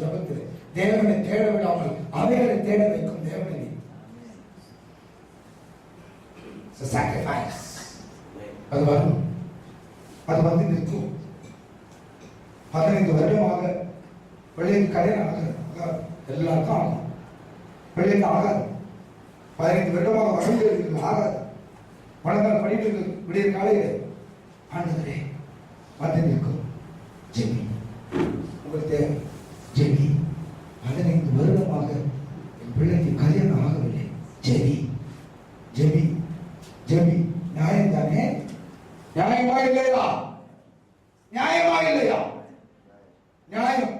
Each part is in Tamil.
ஜபத்தில். தேவனை தேட விடாமல் அவைகளை தேட வைக்கும் தேவனை. சாக்ரிஃபைஸ் அது வரும். அது வந்து நிற்கும். பதினைந்து வருடமாக வெளியில் கடன் ஆகாது எல்லாருக்கும் ஆகும். வெளியில் ஆகாது. பதினைந்து வருடமாக வசதி ஆகாது. மனதால் படிப்பு விடிய காலையில் ஆண்டவரே வந்து நிற்கும் ஜெமி உங்களுக்கு தேவை ஜெமி பதினைந்து வருடமாக என் பிள்ளைக்கு கல்யாணம் ஆகவில்லை ஜெமி ஜெமி ஜெமி நியாயம் தானே நியாயமா இல்லையா நியாயமா இல்லையா நியாயம்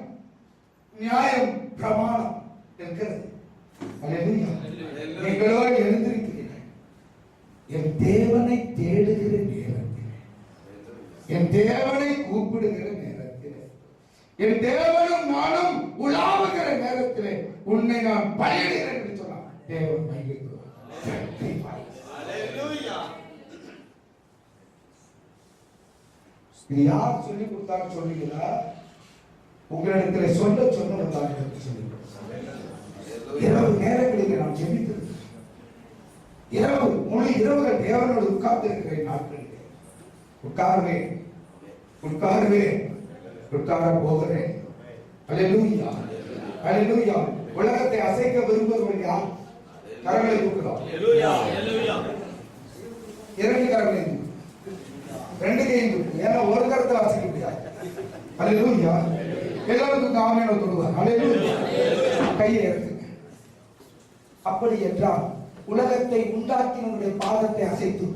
நியாயம் பிரமாணம் இருக்கிறது. நீங்களோ எழுந்திருக்கிறீர்கள். என் தேவனை தேடுகிற நேரத்தில் என் தேவனை கூப்பிடுகிற நேரத்தில் என் தேவனும் நானும் உலாவுகிற நேரத்தில் உன்னை நான் பயிடுகிறேன் என்று சொன்னான் தேவன் மகிழ்கிறார் இது யார் சொல்லி கொடுத்தான்னு சொல்லுகிறா உங்களிடத்துல சொல்ல சொன்னவர் தான் எனக்கு சொல்லி. இரவு நேரங்களில் நாம் ஜெபித்திருக்கிறோம் இரவு முழு இரவுகள் தேவனோடு உட்கார்ந்து இருக்கிற நாட்களில். உட்காருவேன் உட்காருவேன் உட்கார போகிறேன் அல்லேலூயா அல்லேலூயா உலகத்தை அசைக்க விரும்புகிறவர்கள் யார்? கரங்களை தூக்கலாம் இரண்டு கரங்களை. ரெண்டு கையும் தூக்கு. ஏன்னா ஒரு கரத்தை வாசிக்க முடியாது. அல்லேலூயா எல்லாருக்கும் காமையான தொடுவார் அல்லேலூயா கையை எடுத்துங்க. அப்படி என்றால் உலகத்தை உண்டாக்கினவருடைய பாதத்தை அசைத்து.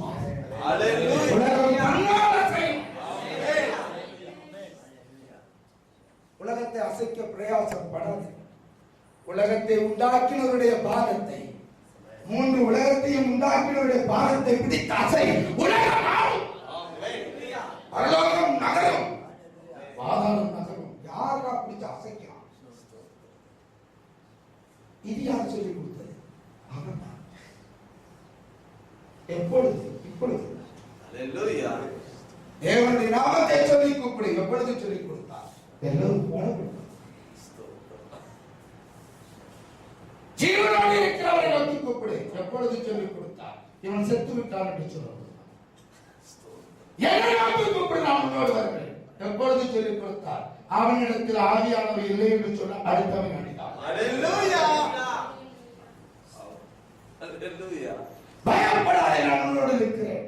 உலகத்தை அசைக்க பிரயாசப்படாது உலகத்தை உண்டாக்கினவருடைய பாதத்தை மூன்று உலகத்தையும் உண்டாக்கினவருடைய பாதத்தை பிடித்து அசை. உலகம் ஆளும். பரலோகம் நகரும் பாதாளம் நகரும் யாரா பிடிச்சு அசைக்கிறான் இது யார் சொல்லி கொடுத்தது அவன் தான். எப்பொழுது இப்பொழுது. தேவனுடைய நாமத்தை சொல்லி கூப்பிடு. எப்பொழுது சொல்லி கொடுத்தார்? எல்லோரும் போன ஜீவனோடு இருக்கிறவரை நோக்கி கூப்பிடு. எப்பொழுது சொல்லி கொடுத்தார்? இவன் செத்து விட்டான் என்று சொல்லுவது என்னை நோக்கி கூப்பிடு நான் உன்னோடு வருகிறேன். எப்பொழுது சொல்லி கொடுத்தார்? அவனிடத்தில் ஆவியானவர் இல்லை என்று சொல்ல அடுத்தவன் அடித்தான் பயப்படாதே நான் உன்னோடு இருக்கிறேன்.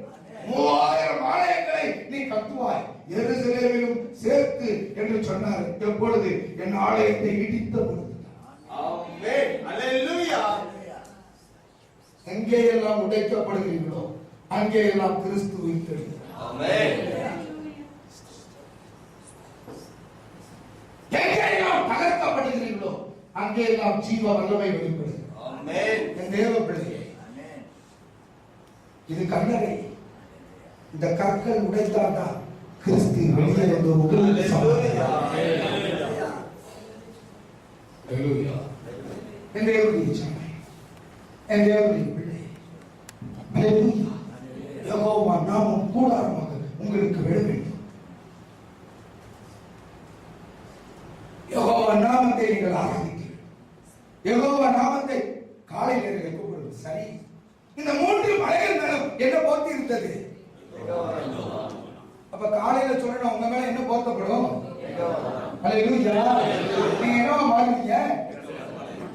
மூவாயிரம் ஆலயங்களை நீ எருசலேமிலும் சேர்த்து என்று சொன்னார். எப்பொழுது என் ஆலயத்தை இடித்த பொழுது. எங்கே எல்லாம் உடைக்கப்படுகிறீர்களோ அங்கே எல்லாம் கிறிஸ்து உயிர்த்தெழுகிறார். எங்கே எல்லாம் தகர்க்கப்படுகிறீர்களோ அங்கே எல்லாம் ஜீவ வல்லமை வெளிப்படுகிறது. என் தேவ பிள்ளையே இது கல்லறை இந்த கற்கள் உடைத்தால்தான் கிறிஸ்து வெளியே வந்து. என் தேவனுடைய சபை என் தேவனுடைய பிள்ளை. யெகோவா நாமம் கூடாரமாக உங்களுக்கு விழ வேண்டும். யெகோவா நாமத்தை நீங்கள் ஆராதிக்க யெகோவா நாமத்தை காலை நேரத்தில் கூப்பிடுவது சரி. இந்த மூன்று மலைகள் என்ன போர்த்தி இருந்தது? அப்ப காலையில சொல்லணும் உங்க மேல என்ன போர்த்தப்படும்? நீங்க என்ன மாறுவீங்க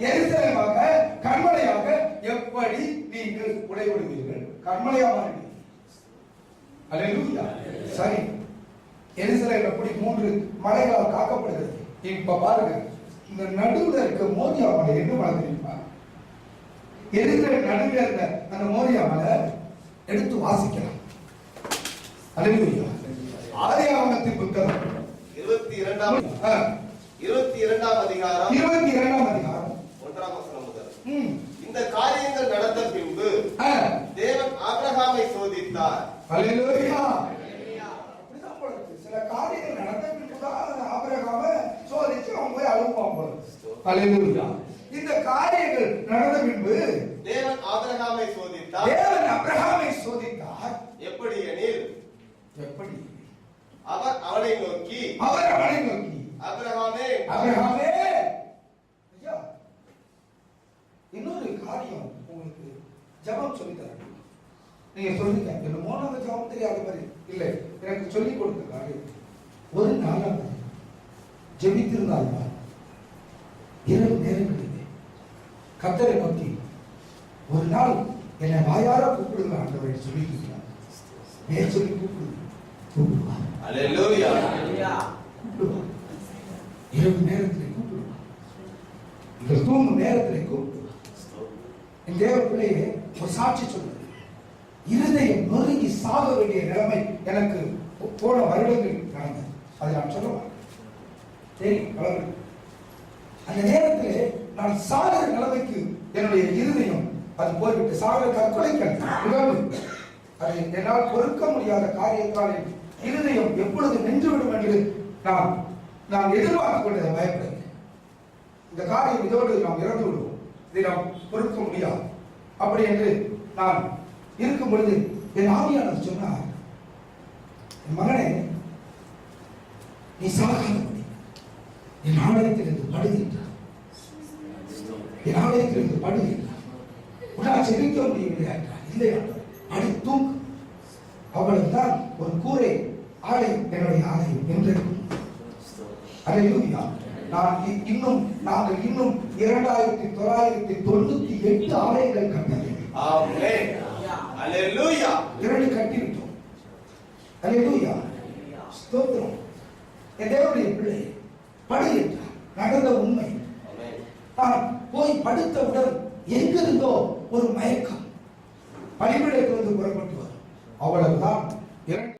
எரிசலமாக கண்மலையாக எப்படி நீங்கள் உடைவிடுவீர்கள் கண்மலையா மாறுவீங்க அல்லேலூயா சரி. எரிசலேம் எப்படி மூன்று மலைகளால் காக்கப்படுகிறது. இப்ப பாருங்க. இந்த நடுவுல இருக்க மோதியா மலை என்ன மலை தெரியுமா? எரிசலேம் நடுவில் இருந்த அந்த மோதியா மலை எடுத்து வாசிக்கலாம். ஆதியாகமத்தின் புத்தகம். இருபத்தி இரண்டாம் இருபத்தி இரண்டாம் அதிகாரம். இருபத்தி இரண்டாம் அதிகாரம். ஒன்றாம் வசனம் முதல். இந்த காரியங்கள் நடந்த பின்பு தேவன் ஆபிரகாமை சோதித்தார். சில காரியங்கள் நடந்த பின்புதான் ஆபிரகாம சோதிச்சு அவன் போய் அழுப்பான் போல இந்த காரியங்கள் நடந்த பின்பு தேவன் ஆபிரகாமை சோதித்தார். தேவன் அப்ரஹாமை சோதித்தார். எப்படி எனில்? எப்படி? அவர் அவளை நோக்கி அவர் அவனை நோக்கி. அப்ரஹாமே அப்ரஹாமே ஐயா இன்னொரு காரியம் உங்களுக்கு ஜபம் சொல்லி நீங்க சொல்லுங்க எனக்கு மூணாவது ஜபம் தெரியாத மாதிரி இல்லை. எனக்கு சொல்லி கொடுத்த காரியம் ஒரு நாளாவது ஜெபித்திருந்தால் இரவு நேரங்கள் கத்தரை நோக்கி ஒரு நாள் என்னை வாயார கூப்பிடுங்க ஆண்டவரை சொல்லிக்கிறார் பேர் சொல்லி கூப்பிடுங்க. கூப்பிடுவார் இரவு நேரத்திலே கூப்பிடுவார் நீங்கள் தூங்கும் நேரத்திலே கூப்பிடுவார் என் தேவ பிள்ளையே ஒரு சாட்சி சொல்லுது. இருதயம் நொறுங்கி சாக வேண்டிய நிலைமை எனக்கு போன வருடங்கள் நடந்தது அதை நான் சொல்ல மாட்டேன் தெரியும் பலருக்கு அந்த நேரத்திலே நான் சாகிற நிலைமைக்கு என்னுடைய இருதயம் அது போய்விட்டு சாக தற்கொலைக்கு உணர்வு. அதை என்னால் பொறுக்க முடியாத காரியத்தால் இருதயம் எப்பொழுது நின்றுவிடும் என்று நான் நான் எதிர்பார்த்து கொண்டதை பயப்படுகிறேன். இந்த காரியம் இதோடு நாம் இறந்து விடுவோம். இதை நாம் பொறுக்க முடியாது. அப்படி என்று நான் இருக்கும் பொழுது என் ஆவியானவர் சொன்னார் என் மகனே நீ சாகாதபடி என் ஆலயத்திலிருந்து படுகின்றார் என் ஆலயத்திலிருந்து படுகின்றார் உன்னால் செபிக்க முடியவில்லை என்றார் இல்லை. படு தூங்கு அவ்வளவுதான் ஒரு கூரை. ஆலயம் என்னுடைய ஆலயம் என்றிருக்கும் அல்லேலூயா நான் இன்னும் நாங்கள் இன்னும் இரண்டாயிரத்தி தொள்ளாயிரத்தி தொண்ணூத்தி எட்டு ஆலயங்கள் கட்டவில்லை. இரண்டு கட்டிவிட்டோம். அல்லேலூயா ஸ்தோத்திரம். என் தேவனுடைய பிள்ளை படு என்றார். நடந்த உண்மை. நான் போய் படுத்தவுடன் எங்கிருந்தோ ஒரு மயக்கம். பணிவிடைக்கு வந்து புறப்பட்டு வரும். அவ்வளவுதான்.